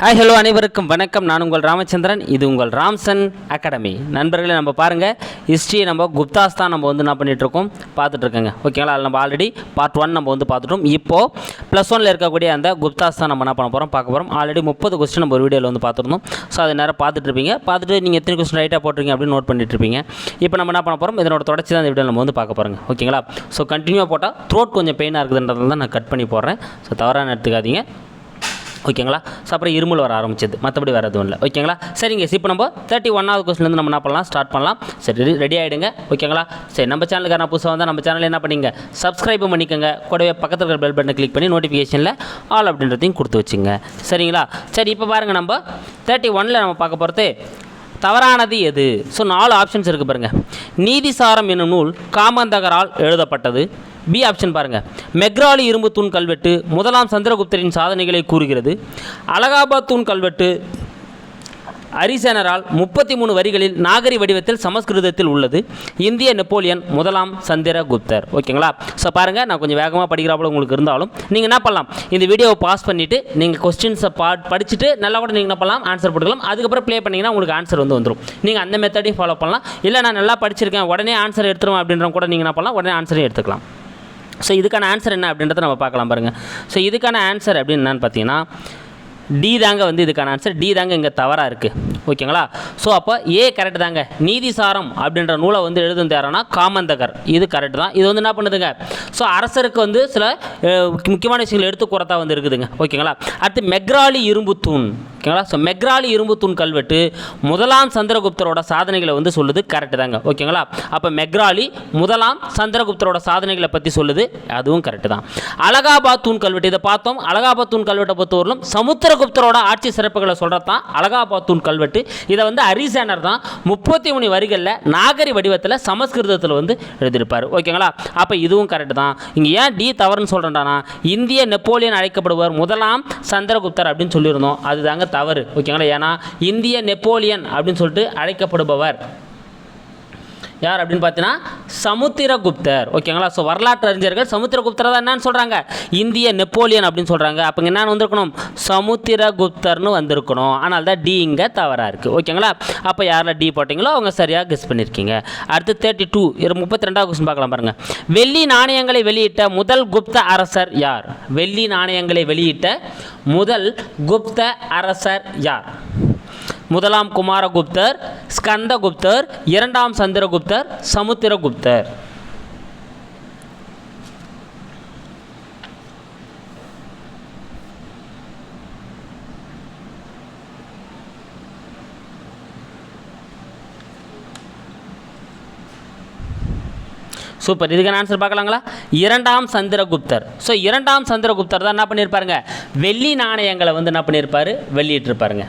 Hi hello அனைவருக்கும் வணக்கம். நான் உங்கள் ராமச்சந்திரன். இது உங்கள் ராம்சன் அகாடமி. நண்பர்களே நம்ம பாருங்கள் ஹிஸ்ட்ரி நம்ம குப்தாஸ் தான் நம்ம வந்து என்ன பண்ணிகிட்ருக்கோம் பார்த்துட்ருக்கோங்க ஓகேங்களா அதில் நம்ம ஆல்ரெடி பார்ட் ஒன் நம்ம வந்து பார்த்துட்டோம். இப்போது ப்ளஸ் ஒனில் இருக்கக்கூடிய அந்த குப்தாஸ் தான் நம்ம என்ன பண்ண போகிறோம் பார்க்க போகிறோம் ஆல்ரெடி முப்பது கொஸ்டின் நம்ம ஒரு வீடியோவில் வந்து பார்த்துருந்தோம். ஸோ அது நேரம் பார்த்துட்டு இருப்பீங்க. பார்த்துட்டு நீங்கள் எத்தனை கொஸ்டின் ரைட்டாக போட்டிருக்கீங்க அப்படின்னு நோட் பண்ணிட்டு இருப்பீங்க. இப்போ நம்ம என்ன பண்ண போகிறோம் இதனோட தொடர்ச்சி தான் இந்த வீடியோ நம்ம வந்து பார்க்க போகிறோங்க ஓகேங்களா ஸோ கண்டினியூவாக போட்டால் த்ரோட் கொஞ்சம் பெயினாக இருக்குதுன்றதுல தான் நான் கட் பண்ணி போடுறேன். ஸோ தவறான எடுத்துக்காதீங்க. ஓகேங்களா? ஸோ அப்புறம் இருமல் வர ஆரம்பிச்சது. மற்றபடி வேறு எதுவும் இல்லை. ஓகேங்களா? சரிங்க இப்போ நம்ம தேர்ட்டி ஒன்னாவது கொஸ்டின்லேருந்து நம்ம என்ன பண்ணலாம்? ஸ்டார்ட் பண்ணலாம். சரி ரெடி ஆகிடுங்க ஓகேங்களா? சரி நம்ம சேனலுக்கு நான் புதுசாக வந்தால் நம்ம சேனலில் என்ன பண்ணிங்க சப்ஸ்கிரைப் பண்ணிக்கோங்க. கூடவே பக்கத்தில் இருக்கிற பெல் பட்டனை கிளிக் பண்ணி நோட்டிஃபிகேஷனில் ஆல் அப்படின்றதையும் கொடுத்து வச்சுங்க. சரிங்களா? சரி இப்போ பாருங்கள் நம்ம தேர்ட்டி ஒனில் நம்ம பார்க்க போகிறது தவறானது எது? ஸோ நாலு ஆப்ஷன்ஸ் இருக்குது பாருங்கள் நீதிசாரம் என்னும் நூல் காமந்தகரால் எழுதப்பட்டது. பி ஆப்ஷன் பாருங்கள் மெக்ராலி இரும்பு தூண் கல்வெட்டு முதலாம் சந்திரகுப்தரின் சாதனைகளை கூறுகிறது. அலகாபாத் தூண் கல்வெட்டு அரிசேனரால் முப்பத்தி மூணு வரிகளில் நாகரி வடிவத்தில் சமஸ்கிருதத்தில் உள்ளது. இந்திய நெப்போலியன் முதலாம் சந்திரகுப்தர். ஓகேங்களா? ஸோ பாருங்கள் நான் கொஞ்சம் வேகமாக படிக்கிறாப்புல உங்களுக்கு இருந்தாலும் நீங்கள் என்ன பண்ணலாம்? இந்த வீடியோவை பாஸ் பண்ணிவிட்டு நீங்கள் கொஸ்டின்ஸை பா படிச்சுட்டு நல்லா கூட நீங்கள் என்ன பண்ணலாம்? ஆன்சர் போட்டுக்கலாம். அதுக்கப்புறம் ப்ளே பண்ணிங்கன்னா உங்களுக்கு ஆன்சர் வந்து வந்துடும் நீங்கள் அந்த மெத்தடையும் ஃபாலோ பண்ணலாம். இல்லை நான் நல்லா படிச்சிருக்கேன். உடனே ஆன்சர் எடுத்துருவேன் அப்படின்ற கூட நீங்கள் என்ன பண்ணலாம்? உடனே ஆன்சரையும் எடுத்துக்கலாம். ஸோ இதுக்கான ஆன்சர் என்ன அப்படின்றத நம்ம பார்க்கலாம் பாருங்கள் ஸோ இதுக்கான ஆன்சர் அப்படின்னு என்னன்னு பார்த்தீங்கன்னா டி தாங்க வந்து இதுக்கான ஆன்சர் டி தாங்க இங்கே தவறாக இருக்குது ஓகேங்களா? ஸோ அப்போ ஏ கரெக்ட் தாங்க. நீதிசாரம் அப்படின்ற நூலை வந்து எழுதும் யாருன்னா காமந்தகர். இது கரெக்ட் தான். இது வந்து என்ன பண்ணுதுங்க? ஸோ அரசருக்கு வந்து சில முக்கியமான விஷயங்கள் எடுத்து கூறத்தா வந்து இருக்குதுங்க. ஓகேங்களா? அடுத்து மெக்ராலி இரும்பு தூண். ஓகேங்களா? ஸோ மெக்ராலி இரும்பு தூண் கல்வெட்டு முதலாம் சந்திரகுப்தரோட சாதனைகளை வந்து சொல்லுது கரெக்ட் தாங்க. ஓகேங்களா? அப்போ மெக்ராலி முதலாம் சந்திரகுப்தரோட சாதனைகளை பற்றி சொல்லுது. அதுவும் கரெக்டு தான். அலகாபாத் தூண் கல்வெட்டு. இதை பார்த்தோம். அலகாபாத் தூண் கல்வெட்டை பொறுத்தவரையிலும் சமுத்திரகுப்தரோட ஆட்சி சிறப்புகளை சொல்கிறது தான் அலகாபாத் தூண் கல்வெட்டு இதை வந்து அரிசேனர் தான் முப்பத்தி மூணு வரிகளில் நாகரி வடிவத்தில் சமஸ்கிருதத்தில் வந்து எழுதியிருப்பார். ஓகேங்களா? அப்போ இதுவும் கரெக்டு தான். இங்கே ஏன் டி தவறுன்னு சொல்கிறேன்டானா இந்திய நெப்போலியன் அழைக்கப்படுவார் முதலாம் சந்திரகுப்தர் அப்படின்னு சொல்லியிருந்தோம். அதுதாங்க தவறு. ஓகேங்களா? ஏன்னா இந்திய நெப்போலியன் அப்படின்னு சொல்லிட்டு அழைக்கப்படுபவர். யார் அப்படின்னு பார்த்தீங்கன்னா சமுத்திரகுப்தர். ஓகேங்களா? ஸோ வரலாற்று அறிஞர்கள் சமுத்திரகுப்தர் தான் என்னன்னு சொல்கிறாங்க இந்திய நெப்போலியன் அப்படின்னு சொல்கிறாங்க அப்போ என்னென்னு வந்திருக்கணும்? சமுத்திரகுப்தர்னு வந்திருக்கணும். ஆனால் தான் டி இங்கே தவறாக இருக்குது ஓகேங்களா? அப்போ யாரில் டி போட்டிங்களோ அவங்க சரியாக கெஸ் பண்ணியிருக்கீங்க அடுத்து தேர்ட்டி டூ முப்பத்தி ரெண்டாவது கொஸ்டின் பார்க்கலாம் பாருங்கள் வெள்ளி நாணயங்களை வெளியிட்ட முதல் குப்த அரசர் யார்? வெள்ளி நாணயங்களை வெளியிட்ட முதல் குப்த அரசர் யார்? முதலாம் குமாரகுப்தர் ஸ்கந்தகுப்தர் இரண்டாம் சந்திரகுப்தர் சமுத்திரகுப்தர். சூப்பர் இதுக்கான ஆன்சர் பார்க்கலாங்களா? இரண்டாம் சந்திரகுப்தர். ஸோ இரண்டாம் சந்திரகுப்தர் தான் என்ன பண்ணியிருப்பாருங்க? வெள்ளி நாணயங்களை வந்து என்ன பண்ணியிருப்பார்? வெளியிட்டிருப்பாருங்க.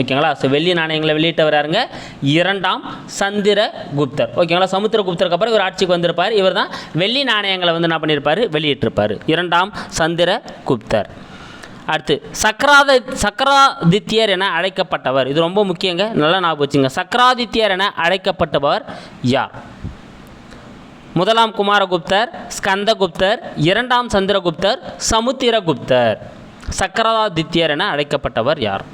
ஓகேங்களா? ஸோ வெள்ளி நாணயங்களை வெளியிட்டவர் யாருங்க? இரண்டாம் சந்திரகுப்தர். ஓகேங்களா? சமுத்திரகுப்தருக்கு அப்புறம் இவர் ஆட்சிக்கு வந்திருப்பார். இவர் தான் வெள்ளி நாணயங்களை வந்து என்ன பண்ணியிருப்பார் வெளியிட்டிருப்பார். இரண்டாம் சந்திரகுப்தர். அடுத்து சக்கராத சக்கராதித்யர் என அழைக்கப்பட்டவர். இது ரொம்ப முக்கியங்க. நல்லா ஞாபகம் வச்சுங்க. சக்கராதித்யர் என அழைக்கப்பட்டவர் யார்? முதலாம் குமாரகுப்தர் ஸ்கந்தகுப்தர் இரண்டாம் சந்திரகுப்தர் சமுத்திரகுப்தர். சக்கராதித்யர் என அழைக்கப்பட்டவர் யார்?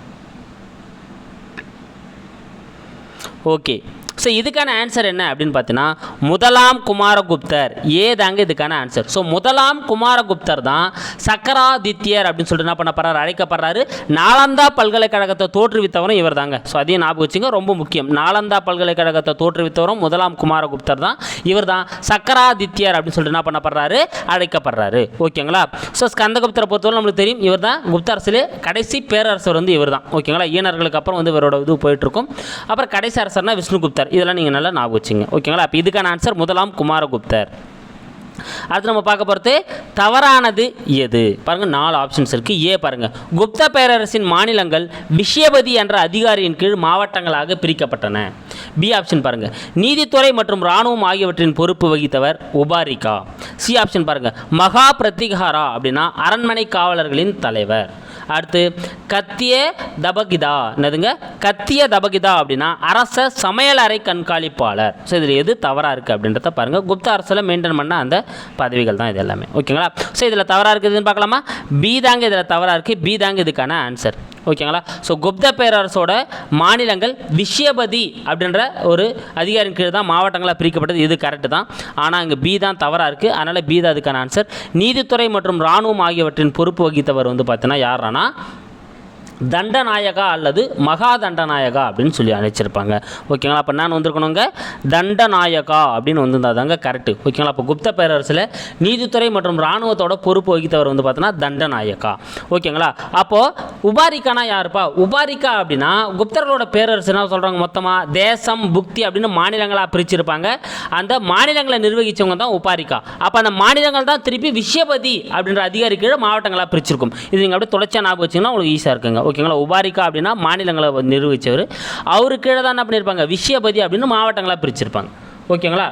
ஓகே ஸோ இதுக்கான ஆன்சர் என்ன அப்படின்னு பார்த்தீங்கன்னா முதலாம் குமாரகுப்தர். ஏ தாங்க இதுக்கான ஆன்சர் ஸோ முதலாம் குமாரகுப்தர் தான் சக்கராதித்யர் அப்படின்னு சொல்லிட்டு என்ன பண்ண போறாரு அழைக்கப்படுறாரு. நாலந்தா பல்கலைக்கழகத்தை தோற்றுவித்தவரும் இவர் தாங்க. ஸோ அதையும் ஞாபகம் வச்சுங்க ரொம்ப முக்கியம். நாலந்தா பல்கலைக்கழகத்தை தோற்றுவித்தவரும் முதலாம் குமாரகுப்தர் தான். இவர் தான் சக்கராதித்யர் அப்படின்னு சொல்லிட்டு என்ன பண்ணப்படுறாரு அழைக்கப்படுறாரு. ஓகேங்களா? ஸோ ஸ்கந்தகுப்தரை பொறுத்தவரை நம்மளுக்கு தெரியும் இவர் தான் குப்த அரசிலே கடைசி பேரரசர் வந்து இவர் தான். ஓகேங்களா? ஈனர்களுக்கு அப்புறம் வந்து இவரோட இது போயிட்டுருக்கும் அப்புறம் கடைசி அரசர்னா விஷ்ணுகுப்தர். இதெல்லாம் நீங்கள் நல்லா ஞாபகம் வச்சுங்க. ஓகேங்களா அப்போ இதுக்கான ஆன்சர் முதலாம் குமாரகுப்தர். அடுத்து நம்ம பார்க்க போகிறது தவறானது எது? பாருங்க நாலு ஆப்ஷன்ஸ் இருக்குது ஏ பாருங்க. குப்த பேரரசின் மாநிலங்கள் விஷயபதி என்ற அதிகாரியின் கீழ் மாவட்டங்களாக பிரிக்கப்பட்டன. பி ஆப்ஷன் பாருங்க. நீதித்துறை மற்றும் இராணுவம் ஆகியவற்றின் பொறுப்பு வகித்தவர் உபாரிகா. சி ஆப்ஷன் பாருங்க. மகா பிரத்திகாரா அப்படின்னா அரண்மனை காவலர்களின் தலைவர். அடுத்து கத்திய தபகிதா. என்னதுங்க? கத்திய தபகிதா அப்படின்னா அரச சமையலறை கண்காணிப்பாளர். ஸோ இதில் எது தவறாக இருக்குது அப்படின்றத பாருங்கள் குப்த அரசில் மெயின்டைன் பண்ண அந்த பதவிகள் தான் இது எல்லாமே. ஓகேங்களா? ஸோ இதில் தவறாக இருக்குதுன்னு பார்க்கலாமா? பி தாங்க இதில் தவறாக இருக்குது பி தாங்க இதுக்கான ஆன்சர் ஓகேங்களா? ஸோ குப்த பேரரசோட மாநிலங்கள் விஷயபதி அப்படின்ற ஒரு அதிகாரின் கீழ் தான் மாவட்டங்களாக பிரிக்கப்பட்டது. இது கரெக்டு தான். ஆனால் இங்கே பி தான் தவறாக இருக்குது அதனால் பி தான் அதுக்கான ஆன்சர் நீதித்துறை மற்றும் இராணுவம் ஆகியவற்றின் பொறுப்பு வகித்தவர் வந்து பார்த்தீங்கன்னா யாரானா தண்டநாயகா அல்லது மகா தண்டநாயகா அப்படின்னு சொல்லி அழைச்சிருப்பாங்க. ஓகேங்களா? அப்போ நான் வந்திருக்கணுங்க. தண்டநாயகா அப்படின்னு வந்திருந்தா தாங்க கரெக்டு ஓகேங்களா? அப்போ குப்த பேரரசில் நீதித்துறை மற்றும் இராணுவத்தோட பொறுப்பு வகித்தவர் வந்து பார்த்தோன்னா தண்டநாயகா. ஓகேங்களா? அப்போது உபாரிக்கானா யாருப்பா? உபாரிக்கா அப்படின்னா குப்தர்களோட பேரரசு என்ன சொல்கிறாங்க மொத்தமாக தேசம் புக்தி அப்படின்னு மாநிலங்களாக பிரிச்சிருப்பாங்க. அந்த மாநிலங்களை நிர்வகித்தவங்க தான் உபாரிக்கா. அப்போ அந்த மாநிலங்கள் தான் திருப்பி விஷயபதி அப்படின்ற அதிகாரி கீழே மாவட்டங்களாக பிரிச்சிருக்கும். இது நீங்கள் அப்படியே தொடர்ச்சியாக ஞாபகம் வச்சிங்கன்னா உங்களுக்கு ஈஸியாக இருக்குங்க. ஓகேங்களா? உபாரிக்கா அப்படின்னா மாநிலங்களை நிர்வகித்தவர் அவரு கீழே தான் என்ன பண்ணியிருப்பாங்க விஷயபதி அப்படின்னு மாவட்டங்களாக பிரிச்சிருப்பாங்க. ஓகேங்களா?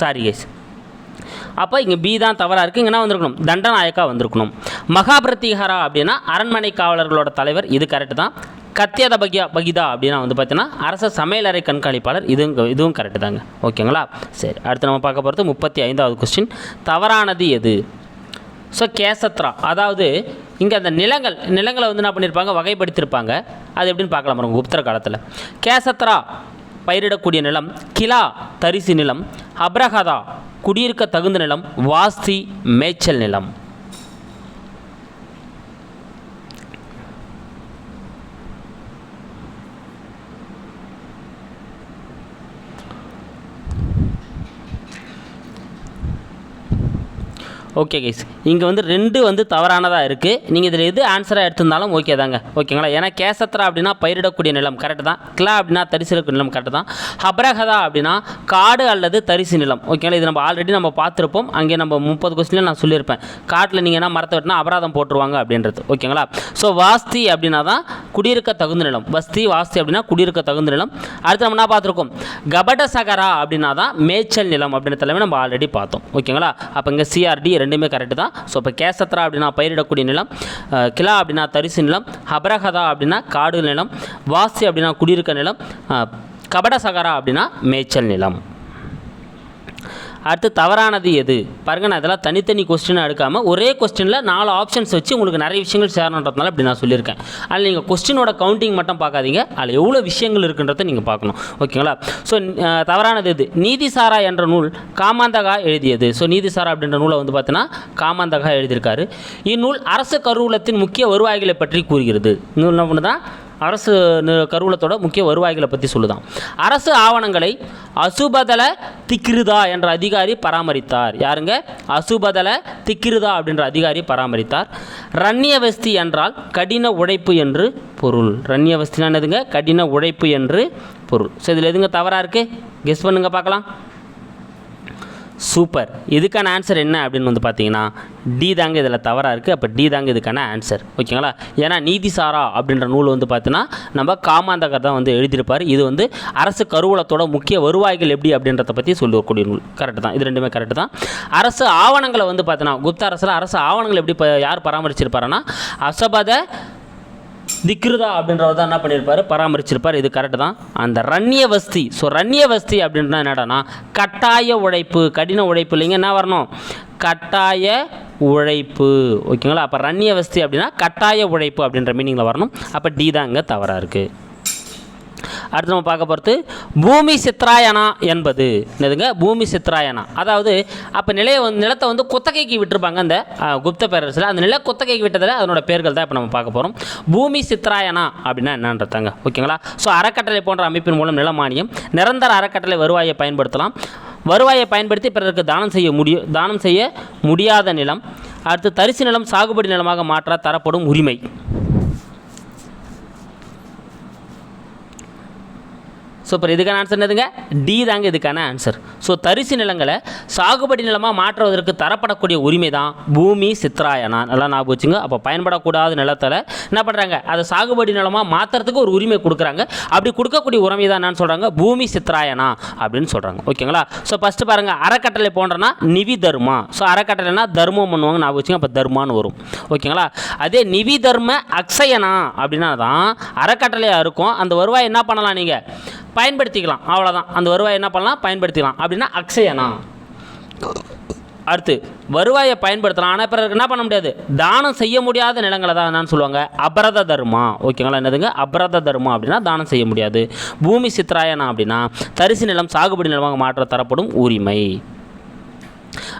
சாரி கேஸ் அப்போ இங்கே பி தான் தவறாக இருக்குது இங்கே என்ன வந்திருக்கணும்? தண்டநாயக்கா வந்திருக்கணும். மகாபிரத்திஹரா அப்படின்னா அரண்மனை காவலர்களோட தலைவர். இது கரெக்டு தான். கத்தியத பகியா பகிதா அப்படின்னா வந்து பார்த்தீங்கன்னா அரச சமையலறை கண்காணிப்பாளர். இதுவும் இதுவும் கரெக்டு தாங்க. ஓகேங்களா? சரி அடுத்து நம்ம பார்க்க போகிறது முப்பத்தி ஐந்தாவது கொஸ்டின் தவறானது எது? ஸோ கேசத்ரா அதாவது இங்கே அந்த நிலங்கள் நிலங்களை வந்து என்ன பண்ணியிருப்பாங்க வகைப்படுத்தியிருப்பாங்க அது எப்படின்னு பார்க்கலாம் பாருங்க குப்தர காலத்தில். கேசத்ரா பயிரிடக்கூடிய நிலம். கிலா தரிசு நிலம். அப்ரஹதா குடியிருக்க தகுந்த நிலம். வாஸ்தி மேய்ச்சல் நிலம். ஓகே கைஸ் இங்கே வந்து ரெண்டு வந்து தவறானதாக இருக்குது நீங்கள் இதில் எது ஆன்சராக எடுத்திருந்தாலும் ஓகே தாங்க. ஓகேங்களா ஏன்னா கேசத்ரா அப்படின்னா பயிரிடக்கூடிய நிலம் கரெக்டு தான். கிளா அப்படின்னா தரிசு இருக்கிற நிலம் கரெக்டு தான். ஹப்ரஹதா அப்படின்னா காடு அல்லது தரிசு நிலம். ஓகேங்களா இது நம்ம ஆல்ரெடி நம்ம பார்த்துருப்போம். அங்கே நம்ம முப்பது கொஸ்டினில் நான் சொல்லியிருப்பேன். காட்டில் நீங்கள் என்ன மரத்தை வெட்டினா அபராதம் போட்டுருவாங்க அப்படின்றது. ஓகேங்களா ஸோ வாஸ்தி அப்படின்னா தான் குடியிருக்க தகுந்த நிலம். வஸ்தி வாஸ்தி அப்படின்னா குடியிருக்க தகுந்த நிலம். அடுத்து நம்ம என்ன பார்த்துருக்கோம்? கபட சகரா அப்படின்னா தான் மேய்ச்சல் நிலம் அப்படின்ற தலைமை நம்ம ஆல்ரெடி பார்த்தோம். ஓகேங்களா அப்போ இங்கே சிஆர்டி ரெண்டுமே கரெக்டு தான். ஸோ இப்போ கேசத்ரா அப்படின்னா பயிரிடக்கூடிய நிலம் கிலா அப்படின்னா தரிசு நிலம் ஹபரகதா அப்படின்னா காடு நிலம் வாசி அப்படின்னா குடியிருக்க நிலம் கபடசகரா கபட சகரா அப்படின்னா மேய்ச்சல் நிலம். அடுத்து தவறானது எது? பாருங்க நான் இதெல்லாம் தனித்தனி கொஸ்டினாக எடுக்காமல் ஒரே கொஸ்டினில் நாலு ஆப்ஷன்ஸ் வச்சு உங்களுக்கு நிறைய விஷயங்கள் சேரணுன்றதுனால இப்படி நான் சொல்லியிருக்கேன். அதில் நீங்கள் கொஸ்டினோட கவுண்டிங் மட்டும் பார்க்காதீங்க. அதில் எவ்வளோ விஷயங்கள் இருக்குன்றதை நீங்கள் பார்க்கணும். ஓகேங்களா ஸோ தவறானது எது? நீதிசாரா என்ற நூல் காமாந்தகா எழுதியது. ஸோ நீதிசாரா அப்படின்ற நூலை வந்து பார்த்தீங்கன்னா காமாந்தகா எழுதியிருக்காரு. இந்நூல் அரசு கருவூலத்தின் முக்கிய வருவாய்களை பற்றி கூறுகிறது. இன்னும் என்ன பண்ணுதான் அரசு கருவூலத்தோட முக்கிய வருவாய்களை பற்றி சொல்லுதான். அரசு ஆவணங்களை அசுபதல திக்ருதா என்ற அதிகாரி பராமரித்தார். யாருங்க? அசுபதல திக்ருதா அப்படின்ற அதிகாரி பராமரித்தார். ரண்யவஸ்தி என்றால் கடின உழைப்பு என்று பொருள். ரண்யவஸ்தினா என்னதுங்க? கடின உழைப்பு என்று பொருள். ஸோ இதில் எதுங்க தவறாக இருக்குது கெஸ் பண்ணுங்க பார்க்கலாம். சூப்பர். இதுக்கான ஆன்சர் என்ன அப்படின்னு வந்து பார்த்தீங்கன்னா டி தாங்க இதில் தவறாக இருக்குது அப்போ டி தாங்க இதுக்கான ஆன்சர் ஓகேங்களா? ஏன்னா நீதிசாரா அப்படின்ற நூல் வந்து பார்த்தீங்கன்னா நம்ம காமாந்தகர் தான் வந்து எழுதியிருப்பார். இது வந்து அரசு கருவூலத்தோட முக்கிய வருவாய்கள் எப்படி அப்படின்றத பற்றி சொல்லக்கூடிய நூல். கரெக்டு தான். இது ரெண்டுமே கரெக்டு தான். அரசு ஆவணங்களை வந்து பார்த்தீங்கன்னா குப்த அரசில் அரசு ஆவணங்கள் எப்படி யார் பராமரிச்சிருப்பாருன்னா அசபத திக்ருதா அப்படின்றவர் தான் என்ன பண்ணியிருப்பார்? பராமரிச்சிருப்பார். இது கரெக்டு தான். அந்த ரண்யவஸ்தி ஸோ ரண்யவஸ்தி அப்படின்னா என்னடானா கட்டாய உழைப்பு கடின உழைப்பு இல்லைங்க என்ன வரணும்? கட்டாய உழைப்பு. ஓகேங்களா? அப்போ ரண்யவஸ்தி அப்படின்னா கட்டாய உழைப்பு அப்படின்ற மீனிங்கில் வரணும். அப்போ டி தான் இங்கே தவறாக இருக்குது அடுத்து நம்ம பார்க்க போகிறது பூமி சித்ராயனா என்பது. என்னதுங்க? பூமி சித்ராயனா அதாவது அப்போ நிலையை வந்து நிலத்தை வந்து குத்தகைக்கு விட்டுருப்பாங்க அந்த குப்த பேரரசில். அந்த நில குத்தகைக்கு விட்டதில் அதனோட பேர்கள் தான் இப்போ நம்ம பார்க்க போகிறோம் பூமி சித்ராயனா அப்படின்னா என்னன்றதாங்க ஓகேங்களா? ஸோ அறக்கட்டளை போன்ற அமைப்பின் மூலம் நிலமானியம் நிரந்தர அறக்கட்டளை வருவாயை பயன்படுத்தலாம். வருவாயை பயன்படுத்தி பிறருக்கு தானம் செய்ய முடியும் தானம் செய்ய முடியாத நிலம் அடுத்து தரிசு நிலம் சாகுபடி நிலமாக மாற்ற தரப்படும் உரிமை. சூப்பர். இதுக்கான ஆன்சர் என்னதுங்க? டி தாங்க இதுக்கான ஆன்சர் ஸோ தரிசு நிலங்களை சாகுபடி நிலமாக மாற்றுவதற்கு தரப்படக்கூடிய உரிமை தான் பூமி சித்ராயனா நல்லா ஞாபகம் வச்சுங்க. அப்போ பயன்படக்கூடாத நிலத்தில் என்ன பண்ணுறாங்க அதை சாகுபடி நிலமாக மாற்றுறதுக்கு ஒரு உரிமை கொடுக்குறாங்க. அப்படி கொடுக்கக்கூடிய உரிமை தான் என்னன்னு சொல்கிறாங்க பூமி சித்ராயனா அப்படின்னு சொல்கிறாங்க ஓகேங்களா? ஸோ ஃபஸ்ட்டு பாருங்கள் அறக்கட்டளை போன்றனா நிவி தர்மா. ஸோ அறக்கட்டளைனா தர்மம் பண்ணுவாங்க. ஞாபகம் வச்சுங்க. அப்போ தர்மான்னு வரும். ஓகேங்களா? அதே நிவி தர்ம அக்ஷயனா அப்படின்னா தான் அறக்கட்டளையாக இருக்கும். அந்த வருவாய் என்ன பண்ணலாம் நீங்கள் பயன்படுத்திக்கலாம். அவ்வளோதான் அந்த வருவாயை என்ன பண்ணலாம்? பயன்படுத்திக்கலாம். அப்படின்னா அக்ஷயனா. அடுத்து வருவாயை பயன்படுத்தலாம். ஆனால் பிறகு என்ன பண்ண முடியாது? தானம் செய்ய முடியாத நிலங்களை தான் என்னன்னு சொல்லுவாங்க. அபரத தர்மா. ஓகேங்களா? என்னதுங்க? அபரத தர்மா அப்படின்னா தானம் செய்ய முடியாது. பூமி சித்ராயனா அப்படின்னா தரிசு நிலம் சாகுபடி நிலமாக மாற்ற தரப்படும் உரிமை.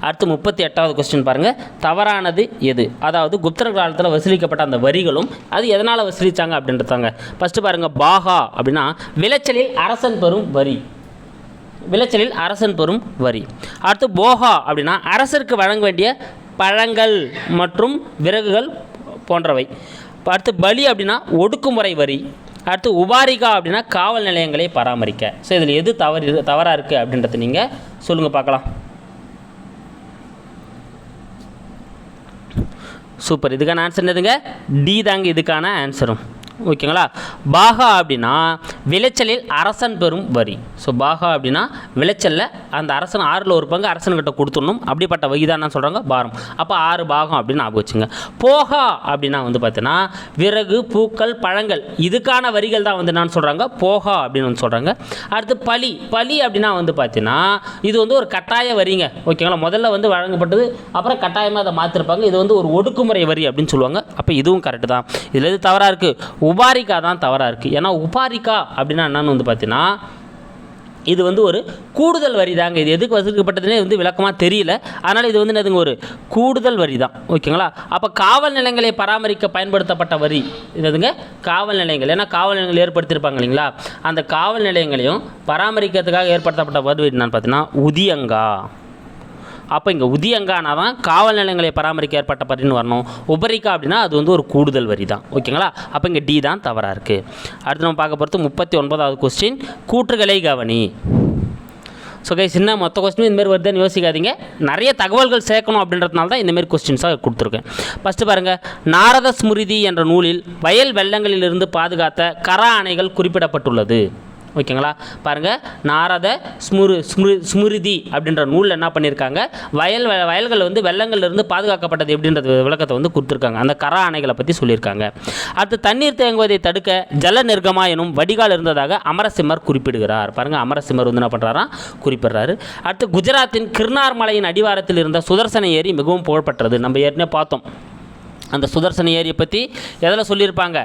அடுத்து முப்பத்தி எட்டாவது கொஸ்டின் பாருங்கள் தவறானது எது? அதாவது குப்தர் காலத்தில் வசூலிக்கப்பட்ட அந்த வரிகளும் அது எதனால் வசூலித்தாங்க அப்படின்றதாங்க. ஃபஸ்ட்டு பாருங்கள் பாகா அப்படின்னா விளைச்சலில் அரசன் பெறும் வரி. விளைச்சலில் அரசன் பெறும் வரி. அடுத்து போகா அப்படின்னா அரசருக்கு வழங்க வேண்டிய பழங்கள் மற்றும் விறகுகள் போன்றவை. அடுத்து பலி அப்படின்னா ஒடுக்குமுறை வரி. அடுத்து உபாரிகா அப்படின்னா காவல் நிலையங்களை பராமரிக்க. ஸோ இதில் எது தவறு தவறாக இருக்குது அப்படின்றத நீங்கள் சொல்லுங்கள் பார்க்கலாம். சூப்பர். இதுக்கான ஆன்சர் என்னதுங்க? டி தாங்க இதுக்கான ஆன்சரும் ஓகேங்களா? பாகா அப்படின்னா விளைச்சலில் அரசன் பெறும் வரி. ஸோ பாகா அப்படின்னா விளைச்சலில் அந்த அரசன் ஆறில் ஒரு பங்கு அரசன்கிட்ட கொடுத்துடணும். அப்படிப்பட்ட வகை தான் சொல்கிறாங்க பாரம். அப்போ ஆறு பாகம் அப்படின்னு ஞாபகம் வச்சுங்க. போகா அப்படின்னா வந்து பார்த்தீங்கன்னா விறகு பூக்கள் பழங்கள். இதுக்கான வரிகள் தான் வந்து என்னன்னு சொல்கிறாங்க போகா அப்படின்னு வந்து சொல்கிறாங்க அடுத்து பலி. பலி அப்படின்னா வந்து பார்த்தீங்கன்னா இது வந்து ஒரு கட்டாய வரிங்க. ஓகேங்களா? முதல்ல வந்து வழங்கப்பட்டது அப்புறம் கட்டாயமாக அதை மாற்றிருப்பாங்க இது வந்து ஒரு ஒடுக்குமுறை வரி அப்படின்னு சொல்லுவாங்க. அப்போ இதுவும் கரெக்டு தான். இதில் எது தவறாக இருக்குது உபாரிக்கா தான் தவறாக இருக்குது ஏன்னா உபாரிக்கா அப்படின்னா என்னன்னு வந்து பார்த்தீங்கன்னா இது வந்து ஒரு கூடுதல் வரி தாங்க. இது எதுக்கு வசூலிக்கப்பட்டதுனே வந்து விளக்கமாக தெரியல. அதனால் இது வந்து என்னதுங்க ஒரு கூடுதல் வரி தான். ஓகேங்களா? அப்போ காவல் நிலையங்களை பராமரிக்க பயன்படுத்தப்பட்ட வரி என்னதுங்க? காவல் நிலையங்கள். ஏன்னா காவல் நிலையங்கள் ஏற்படுத்தியிருப்பாங்க இல்லைங்களா? அந்த காவல் நிலையங்களையும் பராமரிக்கிறதுக்காக ஏற்படுத்தப்பட்ட வரி என்னன்னு பார்த்தீங்கன்னா உதியங்கா. அப்போ இங்கே உதியங்கானா தான் காவல் நிலையங்களை பராமரிக்க ஏற்பட்ட வரின்னு வரணும். உபரிக்கா அப்படின்னா அது வந்து ஒரு கூடுதல் வரி தான் ஓகேங்களா? அப்போ இங்கே டி தான் தவறாக இருக்குது அடுத்து நம்ம பார்க்க போகிறது முப்பத்தி ஒன்பதாவது கொஸ்டின் கூற்றுகளை கவனி. ஸோ கை சின்ன மொத்த கொஸ்டின் இந்தமாரி வருதுன்னு யோசிக்காதீங்க. நிறைய தகவல்கள் சேர்க்கணும் அப்படின்றதுனால தான் இந்தமாரி கொஸ்டின்ஸாக கொடுத்துருக்கேன். ஃபஸ்ட்டு பாருங்கள் நாரத ஸ்மிருதி என்ற நூலில் வயல் வெள்ளங்களிலிருந்து பாதுகாத்த கரா அணைகள் குறிப்பிடப்பட்டுள்ளது. ஓகேங்களா? பாருங்கள் நாரத ஸ்முரு ஸ்மிரு ஸ்மிருதி அப்படின்ற நூலில் என்ன பண்ணியிருக்காங்க வயல் வ- வயல்கள் வந்து வெள்ளங்கள்லேருந்து பாதுகாக்கப்பட்டது எப்படின்றது விளக்கத்தை வந்து கொடுத்துருக்காங்க. அந்த கரா அணைகளை பற்றி சொல்லியிருக்காங்க. அடுத்து தண்ணீர் தேங்குவதை தடுக்க ஜல நிர்கமா எனும் வடிகால் இருந்ததாக அமரசிம்மர் குறிப்பிடுகிறார். பாருங்கள் அமரசிம்மர் வந்து என்ன பண்ணுறாராம் குறிப்பிடுறாரு. அடுத்து குஜராத்தின் கிருணார் மலையின் அடிவாரத்தில் இருந்த சுதர்சன ஏரி மிகவும் புகழ்பெற்றது. நம்ம ஏற்கனவே பார்த்தோம். அந்த சுதர்சன ஏரியை பற்றி எதில் சொல்லியிருப்பாங்க?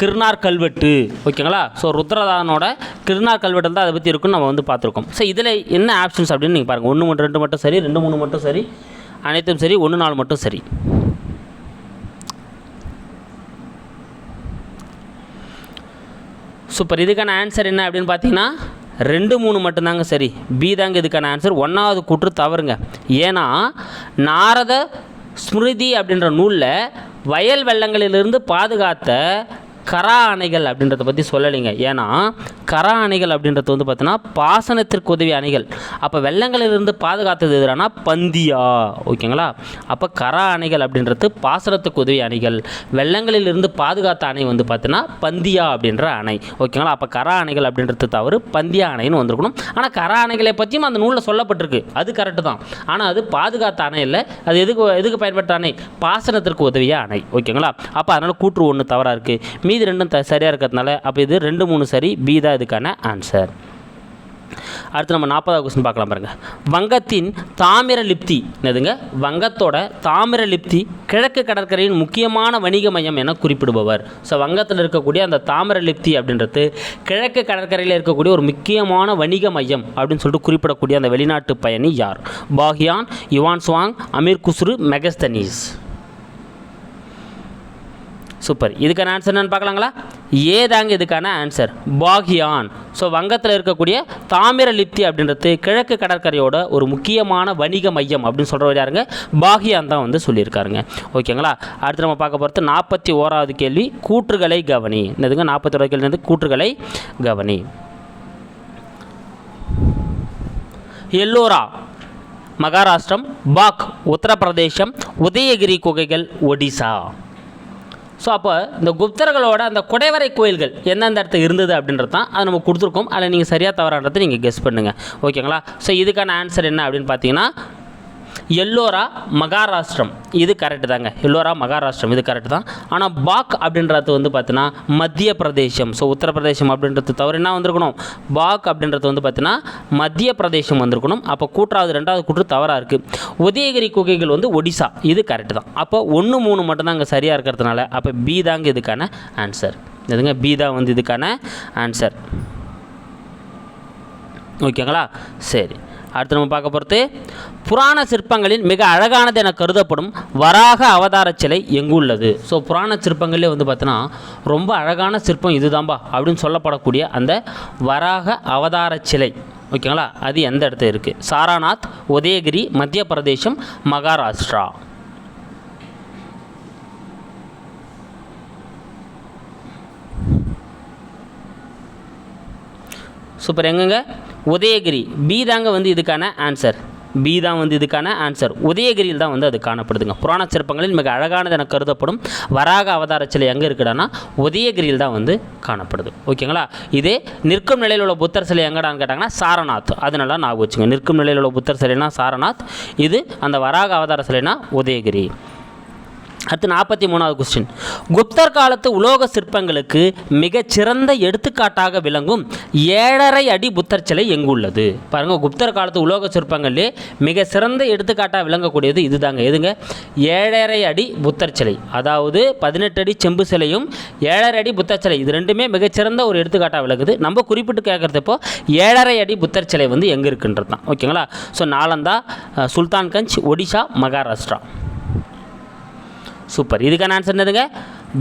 கிருணார் கல்வெட்டு. ஓகேங்களா? ஸோ ருத்ரதானோட கிருணார் கல்வெட்டு தான் அதை பற்றி இருக்குன்னு நம்ம வந்து பார்த்துருக்கோம். ஸோ இதில் என்ன ஆப்ஷன்ஸ் அப்படின்னு நீங்கள் பாருங்கள் ஒன்று மட்டும் ரெண்டு மட்டும் சரி ரெண்டு மூணு மட்டும் சரி அனைத்தும் சரி ஒன்று நாலு மட்டும் சரி. சூப்பர் இதுக்கான ஆன்சர் என்ன அப்படின்னு பார்த்தீங்கன்னா ரெண்டு மூணு மட்டும்தாங்க சரி. பி தாங்க இதுக்கான ஆன்சர் ஒன்றாவது கூற்று தவறுங்க. ஏன்னா நாரத ஸ்மிருதி அப்படின்ற நூலில் வயல் வெள்ளங்களிலிருந்து பாதுகாத்த கரா அணைகள் அப்படின்றத பற்றி சொல்லலைங்க. ஏன்னா கரா அணைகள் அப்படின்றது வந்து பார்த்தீங்கன்னா பாசனத்திற்கு உதவி அணைகள். அப்போ வெள்ளங்களிலிருந்து பாதுகாத்தது எதுனா பந்தியா. ஓகேங்களா? அப்போ கரா அணைகள் அப்படின்றது பாசனத்துக்கு உதவி அணைகள். வெள்ளங்களிலிருந்து பாதுகாத்த அணை வந்து பார்த்தீங்கன்னா பந்தியா அப்படின்ற அணை. ஓகேங்களா? அப்போ கரா அணைகள் அப்படின்றது தவறு பந்தியா அணைன்னு வந்திருக்கணும். ஆனால் கரா அணைகளை பற்றியும் அந்த நூலில் சொல்லப்பட்டிருக்கு. அது கரெக்டு தான். ஆனால் அது பாதுகாத்த அணை இல்லை. அது எதுக்கு எதுக்கு பயன்பட்ட அணை? பாசனத்திற்கு உதவிய அணை. ஓகேங்களா? அப்போ அதனால் கூற்று ஒன்று தவறாக இருக்குது மீதி ரெண்டும் த சரியாக இருக்கிறதுனால அப்போ இது ரெண்டு மூணு சரி பி தான் இதுக்கான ஆன்சர் அடுத்து நம்ம நாற்பதாவது கொஸ்டின் பார்க்கலாம் பாருங்கள் வங்கத்தின் தாமிர லிப்தி என்னதுங்க? வங்கத்தோட தாமிர லிப்தி கிழக்கு கடற்கரையின் முக்கியமான வணிக மையம் என குறிப்பிடுபவர். ஸோ வங்கத்தில் இருக்கக்கூடிய அந்த தாமிர லிப்தி அப்படின்றது கிழக்கு கடற்கரையில் இருக்கக்கூடிய ஒரு முக்கியமான வணிக மையம் அப்படின்னு சொல்லிட்டு குறிப்பிடக்கூடிய அந்த வெளிநாட்டு பயணி யார்? Fahien Yuan Chwang Amir Khusrau Megasthenes. Super இதுக்கான ஆன்சர் என்னன்னு பார்க்கலாங்களா? ஏ தாங்க இதுக்கான ஆன்சர் பாகியான். ஸோ வங்கத்தில் இருக்கக்கூடிய தாமிர லிப்தி அப்படின்றது கிழக்கு கடற்கரையோட ஒரு முக்கியமான வணிக மையம் அப்படின்னு சொல்கிறவர் யாருங்க? பாகியான் தான் வந்து சொல்லியிருக்காருங்க. ஓகேங்களா அடுத்து நம்ம பார்க்க போகிறது நாற்பத்தி ஓராவது கேள்வி. கூற்றுகளை கவனி. என்னதுங்க? நாற்பத்தி ஓராவது கேள்வி வந்து கூற்றுகளை கவனி. எல்லோரா மகாராஷ்டிரம் பாக் உத்தரப்பிரதேசம் உதயகிரி குகைகள் ஒடிசா. ஸோ அப்போ இந்த குப்தர்களோட அந்த குடைவரை கோயில்கள் எந்தெந்த இடத்துல இருந்தது அப்படின்றது தான் அதை நம்ம கொடுத்துருக்கோம். அதில் நீங்கள் சரியாக தவறான்றதை நீங்கள் கெஸ் பண்ணுங்கள் ஓகேங்களா ஸோ இதுக்கான ஆன்சர் என்ன அப்படின்னு பார்த்தீங்கன்னா எல்லோரா மகாராஷ்டிரம். இது கரெக்டு தாங்க. எல்லோரா மகாராஷ்டிரம். இது கரெக்டு தான். ஆனால் பாக் அப்படின்றது வந்து பார்த்தீங்கன்னா மத்திய பிரதேசம் ஸோ உத்தரப்பிரதேசம் அப்படின்றது தவிர என்ன வந்திருக்கணும்? பாக் அப்படின்றது வந்து பார்த்தீங்கன்னா மத்திய பிரதேசம் வந்திருக்கணும். அப்போ கூற்றாவது ரெண்டாவது கூற்று தவறாக இருக்குது உதயகிரி குகைகள் வந்து ஒடிசா. இது கரெக்டு தான். அப்போ ஒன்று மூணு மட்டும்தான் அங்கே சரியாக இருக்கிறதுனால அப்போ பி தாங்க இதுக்கான ஆன்சர் எதுங்க பி தான் வந்து இதுக்கான ஆன்சர் ஓகேங்களா சரி. அடுத்து நம்ம பார்க்க போகிறது புராண சிற்பங்களில் மிக அழகானது என கருதப்படும் வராக அவதார சிலை எங்கு உள்ளது? ஸோ புராண சிற்பங்களே வந்து பார்த்தோன்னா ரொம்ப அழகான சிற்பம் இதுதான்பா அப்படின்னு சொல்லப்படக்கூடிய அந்த வராக அவதார சிலை. ஓகேங்களா அது எந்த இடத்துல இருக்குது சாராநாத் உதயகிரி மத்திய பிரதேசம் மகாராஷ்டிரா. சூப்பர். எங்கங்க? உதயகிரி. பி தாங்க வந்து இதுக்கான ஆன்சர் பி தான் வந்து இதுக்கான ஆன்சர் உதயகிரியில் தான் வந்து அது காணப்படுதுங்க. புராண சிற்பங்களில் மிக அழகானது என கருதப்படும் வராக அவதார சிலை எங்கே இருக்குடான்னா உதயகிரியில் தான் வந்து காணப்படுது. ஓகேங்களா? இதே நிற்கும் நிலையில் உள்ள புத்தர் சிலை எங்கடான்னு கேட்டாங்கன்னா சாரநாத். அதனால நான் வச்சுங்க நிற்கும் நிலையில் உள்ள புத்தர் சிலைனா சாரநாத். இது அந்த வராக அவதார சிலைனா உதயகிரி. அடுத்து நாற்பத்தி மூணாவது கொஸ்டின் குப்தர் காலத்து உலோக சிற்பங்களுக்கு மிகச்சிறந்த எடுத்துக்காட்டாக விளங்கும் ஏழரை அடி புத்தர் சிலை எங்கு உள்ளது? பாருங்கள் குப்தர் காலத்து உலோக சிற்பங்களிலே மிக சிறந்த எடுத்துக்காட்டாக விளங்கக்கூடியது இதுதாங்க. எதுங்க? ஏழரை அடி புத்தர் சிலை. அதாவது பதினெட்டு அடி செம்பு சிலையும் ஏழரை அடி புத்தர் சிலை. இது ரெண்டுமே மிகச்சிறந்த ஒரு எடுத்துக்காட்டாக விளக்குது நம்ம குறிப்பிட்டு கேட்குறது இப்போ ஏழரை அடி புத்தர் சிலை வந்து எங்கே இருக்குன்றது தான் ஓகேங்களா ஸோ நாலந்தா சுல்தான்கஞ்ச் ஒடிஷா மகாராஷ்டிரா. சூப்பர். இதுக்கான ஆன்சர் என்னதுங்க?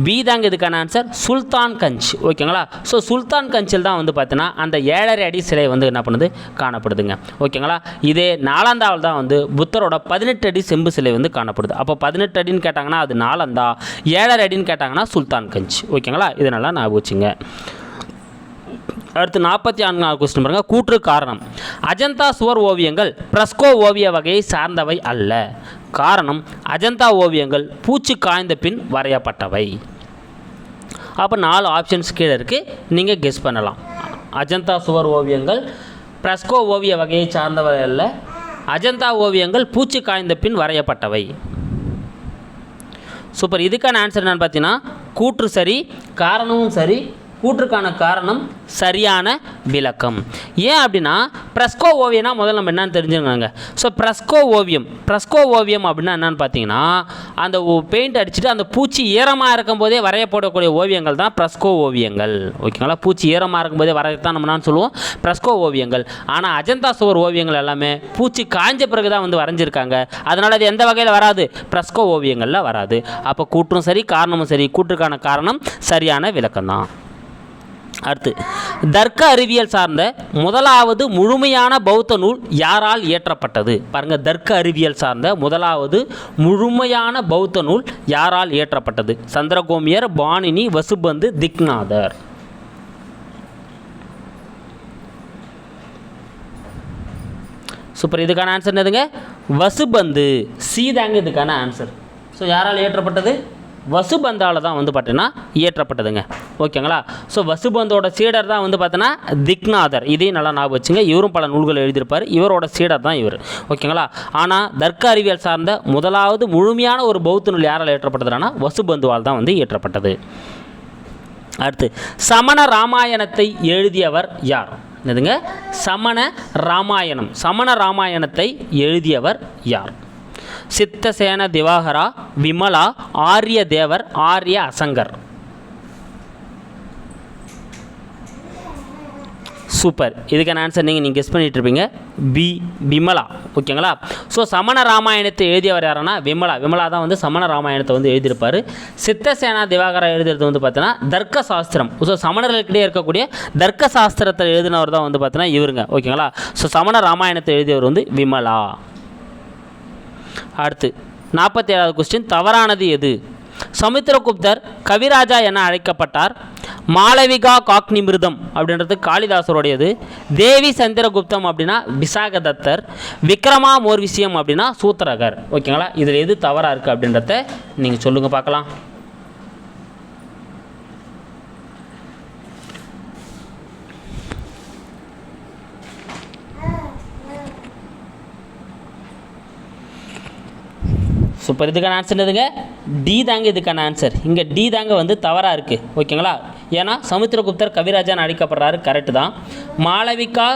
பி தாங்க இதுக்கான ஆன்சர் சுல்தான் கஞ்ச். ஓகேங்களா? ஸோ சுல்தான் கஞ்சில் தான் வந்து பார்த்தீங்கன்னா அந்த ஏழரை அடி சிலை வந்து என்ன பண்ணுது? காணப்படுதுங்க. ஓகேங்களா? இதே நாலாந்தாவில் தான் வந்து புத்தரோட பதினெட்டு அடி செம்பு சிலை வந்து காணப்படுது. அப்போ பதினெட்டு அடின்னு கேட்டாங்கன்னா அது நாலாந்தா ஏழரை அடின்னு கேட்டாங்கன்னா சுல்தான் கஞ்ச். ஓகேங்களா? இதனெல்லாம் நான் வச்சுங்க. அடுத்து நாற்பத்தி நான்காவது கொஸ்டின் பாருங்கள் கூற்று காரணம். அஜந்தா சுவர் ஓவியங்கள் பிரஸ்கோ ஓவிய வகையை சார்ந்தவை அல்ல. காரணம் அஜந்தா ஓவியங்கள் பூச்சி காய்ந்த பின் வரையப்பட்டவை. அப்போ நாலு ஆப்ஷன்ஸ் கீழே இருக்குது நீங்கள் கெஸ் பண்ணலாம். அஜந்தா சுவர் ஓவியங்கள் பிரஸ்கோ ஓவிய வகையை சார்ந்தவை அல்ல. அஜந்தா ஓவியங்கள் பூச்சி காய்ந்த பின் வரையப்பட்டவை. சூப்பர். இதுக்கான ஆன்சர் என்னென்னு பார்த்தீங்கன்னா கூற்று சரி காரணமும் சரி கூற்றுக்கான காரணம் சரியான விளக்கம். ஏன் அப்படின்னா பிரஸ்கோ ஓவியம்னா முதல்ல நம்ம என்னன்னு தெரிஞ்சுக்கோங்க ஸோ பிரஸ்கோ ஓவியம் பிரஸ்கோ ஓவியம் அப்படின்னா என்னன்னு பார்த்தீங்கன்னா அந்த பெயிண்ட் அடிச்சுட்டு அந்த பூச்சி ஈரமாக இருக்கும்போதே வரையப்படக்கூடிய ஓவியங்கள் தான் பிரஸ்கோ ஓவியங்கள். ஓகேங்களா பூச்சி ஈரமாக இருக்கும்போதே வரையத்தான் நம்ம என்ன சொல்லுவோம் பிரஸ்கோ ஓவியங்கள். ஆனால் அஜந்தா சுவர் ஓவியங்கள் எல்லாமே பூச்சி காஞ்ச பிறகு தான் வந்து வரைஞ்சிருக்காங்க. அதனால் அது எந்த வகையில் வராது? பிரஸ்கோ ஓவியங்களில் வராது. அப்போ கூற்றும் சரி காரணமும் சரி கூற்றுக்கான காரணம் சரியான விளக்கம் தான் அடுத்து தர்க்க அறிவியல் சார்ந்த முதலாவது முழுமையான பௌத்த நூல் யாரால் இயற்றப்பட்டது? பாருங்க தர்க்க அறிவியல் சார்ந்த முதலாவது முழுமையான பௌத்த நூல் யாரால் இயற்றப்பட்டது? சந்திரகோமியர் பாணினி வசுபந்து திக்நாதர். சூப்பர் இதுக்கான ஆன்சர் என்னதுங்க? வசுபந்து. சீதாங்க இதுக்கான ஆன்சர் ஸோ யாரால் இயற்றப்பட்டது? வசுபந்தால் தான் வந்து பார்த்தீங்கன்னா இயற்றப்பட்டதுங்க. ஓகேங்களா? ஸோ வசுபந்தோட சீடர் தான் வந்து பார்த்தீங்கன்னா திக்நாதர். இதையும் நல்லா ஞாபகம் வச்சுங்க. இவரும் பல நூல்கள் எழுதியிருப்பார். இவரோட சீடர் தான் இவர். ஓகேங்களா? ஆனால் தர்க்க அறிவியல் சார்ந்த முதலாவது முழுமையான ஒரு பௌத்த நூல் யாரால் இயற்றப்பட்டதுனா வசுபந்துவால் தான் வந்து இயற்றப்பட்டது. அடுத்து சமண ராமாயணத்தை எழுதியவர் யார்? என்னதுங்க? சமண ராமாயணம். சமண ராமாயணத்தை எழுதியவர் யார்? சித்தசேன திவாகரா விமலா ஆரிய தேவர் ஆரிய அசங்கர். சூப்பர். இதுக்கான ஆன்சர் நீங்கள் நீங்கள் கெஸ் பண்ணிகிட்டு இருப்பீங்க? பி விமலா. ஓகேங்களா? ஸோ சமண ராமாயணத்தை எழுதியவர் யாருன்னா விமலா. விமலா தான் வந்து சமண ராமாயணத்தை வந்து எழுதியிருப்பார். சித்தசேனா திவாகரா எழுதுறது வந்து பார்த்தீங்கன்னா தர்க்க சாஸ்திரம். ஸோ சமணர்களுக்கிட்டே இருக்கக்கூடிய தர்க்க சாஸ்திரத்தை எழுதினவர் தான் வந்து பார்த்தீங்கன்னா இவருங்க. ஓகேங்களா? ஸோ சமண ராமாயணத்தை எழுதியவர் வந்து விமலா. அடுத்து நாற்பத்தி ஏழாவது கொஸ்டின் தவறானது எது? சமுத்திரகுப்தர் கவிராஜா என அழைக்கப்பட்டார். மாளவிகா காக்னிமிருதம் அப்படின்றது காளிதாசருடையது. தேவி சந்திரகுப்தம் அப்படின்னா விசாகதத்தர். விக்ரமா மோர்விசியம் அப்படின்னா சூத்திரகர். ஓகேங்களா? இதில் எது தவறாக இருக்குது அப்படின்றத நீங்கள் சொல்லுங்கள் பார்க்கலாம். சூப்பர். இதுக்கான ஆன்சர் எதுங்க டி தாங்க இதுக்கான ஆன்சர் இங்கே டி தாங்க வந்து தவறாக இருக்குது ஓகேங்களா? ஏன்னா சமுத்திரகுப்தர் கவிராஜான்னு அழைக்கப்படுறாரு கரெக்டு தான். மாளவிகா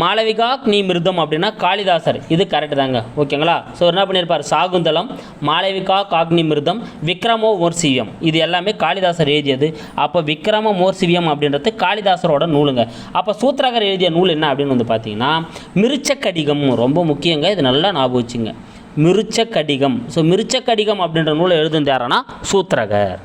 மாளவிகா நீ மிருதம் அப்படின்னா காளிதாசர். இது கரெக்டு தாங்க. ஓகேங்களா? ஸோ என்ன பண்ணியிருப்பார்? சாகுந்தலம் மாளவிகா காக்னி மிருதம் விக்ரமோ மோர்சிவியம் இது எல்லாமே காளிதாசர் எழுதியது. அப்போ விக்ரம மோர்சிவியம் அப்படின்றது காளிதாசரோட நூலுங்க. அப்போ சூத்ரகர் எழுதிய நூல் என்ன அப்படின்னு வந்து பார்த்தீங்கன்னா மிருச்சக்கடிகம் ரொம்ப முக்கியங்க. இது நல்லா ஞாபகம் வச்சுங்க. மிருச்சக்கடிகம். ஸோ மிருச்சக்கடிகம் அப்படின்ற நூலை எழுதுந்து யாருன்னா சூத்திரகர்.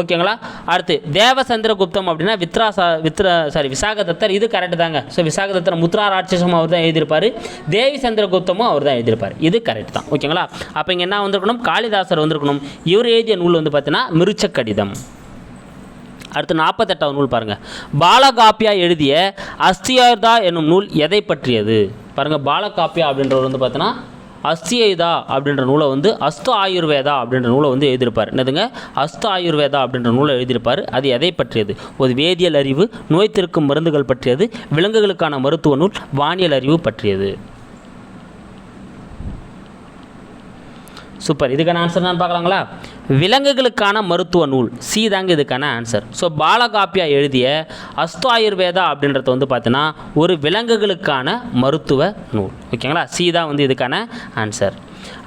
ஓகேங்களா? அடுத்து தேவசந்திரகுப்தம் அப்படின்னா வித்ராசா வித்ர சாரி விசாகதத்தர். இது கரெக்டு தாங்க. ஸோ விசாகதத்தர் முத்ரா ராட்சசம் அவர் தான் எழுதியிருப்பார். தேவி சந்திரகுப்தமும் அவர் தான் எழுதியிருப்பார். இது கரெக்ட் தான். ஓகேங்களா? அப்போ இங்கே என்ன வந்திருக்கணும்? காளிதாசர் வந்திருக்கணும். இவர் எழுதிய நூல் வந்து பார்த்தீங்கன்னா மிருச்சக்கடிதம். அடுத்து நாற்பத்தெட்டாவது நூல் பாருங்கள் பாலகாப்பியா எழுதிய அஸ்தியார்தா என்னும் நூல் எதை பற்றியது? பாருங்கள் பாலகாப்பியா அப்படின்றவர் வந்து பார்த்தீங்கன்னா அஸ்தியதா அப்படின்ற நூலை வந்து அஸ்த ஆயுர்வேதா அப்படின்ற நூலை வந்து எழுதியிருப்பார். என்னதுங்க? அஸ்த ஆயுர்வேதா அப்படின்ற நூலை எழுதியிருப்பார். அது எதை பற்றியது? ஒரு வேதியியல் அறிவு நோய் மருந்துகள் பற்றியது விலங்குகளுக்கான மருத்துவ நூல் வானியல் அறிவு பற்றியது. சூப்பர் இதுக்கான ஆன்சர் தான் பார்க்கலாங்களா? விலங்குகளுக்கான மருத்துவ நூல். சி தாங்க இதுக்கான ஆன்சர் ஸோ பாலகாப்பியா எழுதிய அஸ்து ஆயுர்வேதா அப்படின்றது வந்து பார்த்தீங்கன்னா ஒரு விலங்குகளுக்கான மருத்துவ நூல். ஓகேங்களா? சி தான் வந்து இதுக்கான ஆன்சர்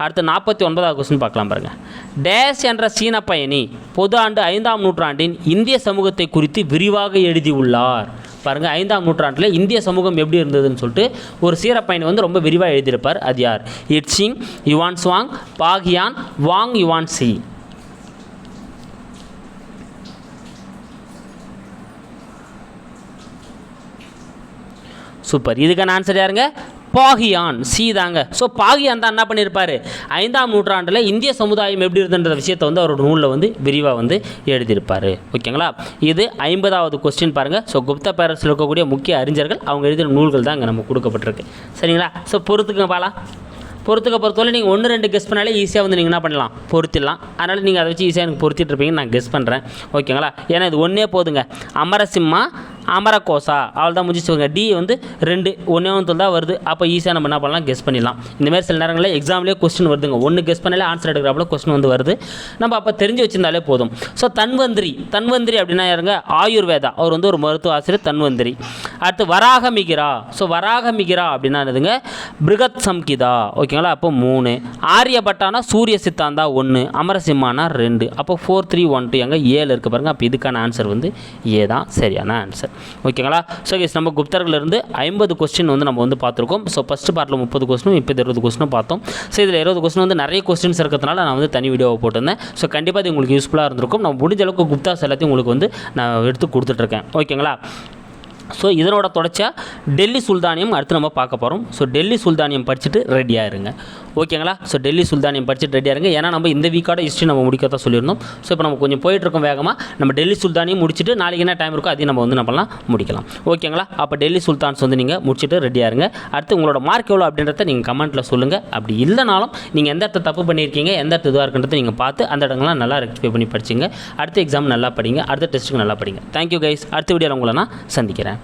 அடுத்து நாற்பத்தி ஒன்பதாவது கொஸ்டின் பார்க்கலாம் பாருங்கள் டேஸ் என்ற சீன பயணி பொது ஆண்டு ஐந்தாம் நூற்றாண்டின் இந்திய சமூகத்தை குறித்து விரிவாக எழுதியுள்ளார். பாருங்கள் ஐந்தாம் நூற்றாண்டில் இந்திய சமூகம் எப்படி இருந்ததுன்னு சொல்லிட்டு ஒரு சீரப்பயணி வந்து ரொம்ப விரிவாக எழுதியிருப்பார். அது யார்? Itsing Yuan Chwang Fahien Wang Yuan Ce. Super. இதுக்கான ஆன்சர் யாருங்க? பாகியான் சி தாங்க ஸோ பாகியான் தான் என்ன பண்ணியிருப்பார் ஐந்தாம் நூற்றாண்டில் இந்திய சமுதாயம் எப்படி இருந்தன்ற விஷயத்தை வந்து அவரோட நூலில் வந்து விரிவாக வந்து எழுதியிருப்பார். ஓகேங்களா? இது ஐம்பதாவது கொஸ்டின் பாருங்கள் ஸோ குப்த பேரரசில் இருக்கக்கூடிய முக்கிய அறிஞர்கள் அவங்க எழுதின நூல்கள் தான் இங்கே நமக்கு கொடுக்கப்பட்டிருக்கு. சரிங்களா? ஸோ பொறுத்துக்கங்க பாலா. பொறுத்துக்க பொறுத்தவரை நீங்கள் ஒன்று ரெண்டு கெஸ் பண்ணாலே ஈஸியாக வந்து நீங்கள் என்ன பண்ணலாம்? பொருத்திடலாம். அதனால் நீங்கள் அதை வச்சு ஈஸியாக எனக்கு பொருத்திட்டு இருப்பீங்கன்னு நான் கெஸ் பண்ணுறேன் ஓகேங்களா? ஏன்னா இது ஒன்றே போதுங்க. அமரசிம்மா அமரகோசா. அவள் தான் முடிச்சுக்கோங்க டி வந்து ரெண்டு ஒன்றே ஒன்று தான் வருது. அப்போ ஈஸியாக நம்ம என்ன பண்ணலாம்? கெஸ் பண்ணிடலாம். இந்தமாதிரி சில நேரங்களில் எக்ஸாம்லேயே கொஸ்டின் வருதுங்க. ஒன்று கெஸ் பண்ணாலே ஆன்சர் எடுக்கிறப்பல கொஸ்டின் வந்து வருது. நம்ம அப்போ தெரிஞ்சு வச்சிருந்தாலே போதும். ஸோ தன்வந்திரி. தன்வந்திரி அப்படின்னா யாருங்க? ஆயுர்வேதா. அவர் வந்து ஒரு மருத்துவ ஆசிரியர் தன்வந்திரி. அடுத்து வராகமிகிரா. ஸோ வராகமிகிரா அப்படின்னா என்னதுங்க? பிருகத் சம்கிதா ஓகேங்களா அப்போ மூணு. ஆரியபட்டானா சூரிய சித்தாந்தா ஒன்று அமரசிம்மானா ரெண்டு. அப்போ ஃபோர் த்ரீ ஒன் டூ எங்கே ஏழு இருக்குது பாருங்கள் அப்போ இதுக்கான ஆன்சர் வந்து ஏ தான். சரியான ஆன்சர் ஓகேங்களா ஸோ கேஸ் நம்ம குப்தர்களிருந்து ஐம்பது கொஸ்டின் வந்து நம்ம வந்து பார்த்துருக்கோம். ஸோ ஃபஸ்ட்டு பார்ட்டில் முப்பது கொஸ்டினும் இப்போ இருபது கொஸ்டினும் பார்த்தோம். ஸோ இதில் இருபது கொஸ்டின் வந்து நிறைய கொஸ்டின்ஸ் இருக்கிறதுனால நான் வந்து தனி வீடியோவை போட்டிருந்தேன். ஸோ கண்டிப்பாக இது உங்களுக்கு யூஸ்ஃபுல்லாக இருந்திருக்கும். நம்ம முடிஞ்ச அளவுக்கு குப்தாஸ் எல்லாத்தையும் உங்களுக்கு வந்து நான் எடுத்து கொடுத்துட்ருக்கேன். ஓகேங்களா ஸோ இதனோட தொடர்ச்சியாக டெல்லி சுல்தானியம் அடுத்து நம்ம பார்க்க போகிறோம் ஸோ டெல்லி சுல்தானியம் படிச்சுட்டு ரெடியாக இருங்க. ஓகேங்களா? ஸோ டெல்லி சுல்தானியம் படிச்சுட்டு ரெடியாக இருங்க. ஏன்னா நம்ம இந்த வீக்கோட ஹிஸ்ட்ரி நம்ம முடிக்கத்தான் சொல்லியிருந்தோம். ஸோ இப்போ நம்ம கொஞ்சம் போயிட்டுருக்கோம் வேகமாக நம்ம டெல்லி சுல்தானியும் முடிச்சுட்டு நாளைக்கு என்ன டைம் இருக்கோ அதையும் நம்ம வந்து என்ன பண்ணலாம் முடிக்கலாம். ஓகேங்களா? அப்போ டெல்லி சுல்தான்ஸ் வந்து நீங்கள் முடிச்சுட்டு ரெடியாக இருங்க. அடுத்து உங்களோட மார்க் எவ்வளோ அப்படின்றத நீங்கள் கமெண்ட்டில் சொல்லுங்கள் அப்படி இல்லைனாலும் நீங்கள் எந்த இடத்த தப்பு பண்ணியிருக்கீங்க எந்த இடத்து இதுவாக இருக்குன்றதை நீங்கள் பார்த்து அந்த இடங்கள்லாம் நல்லா ரெக்டிஃபை பண்ணி படிச்சிங்க. அடுத்த எக்ஸாம் நல்லா படிங்க. அடுத்த டெஸ்ட்டுக்கு நல்லா படிங்க. தேங்க்யூ கைஸ் அடுத்த வீடியோவில் உங்களை நான் சந்திக்கிறேன்.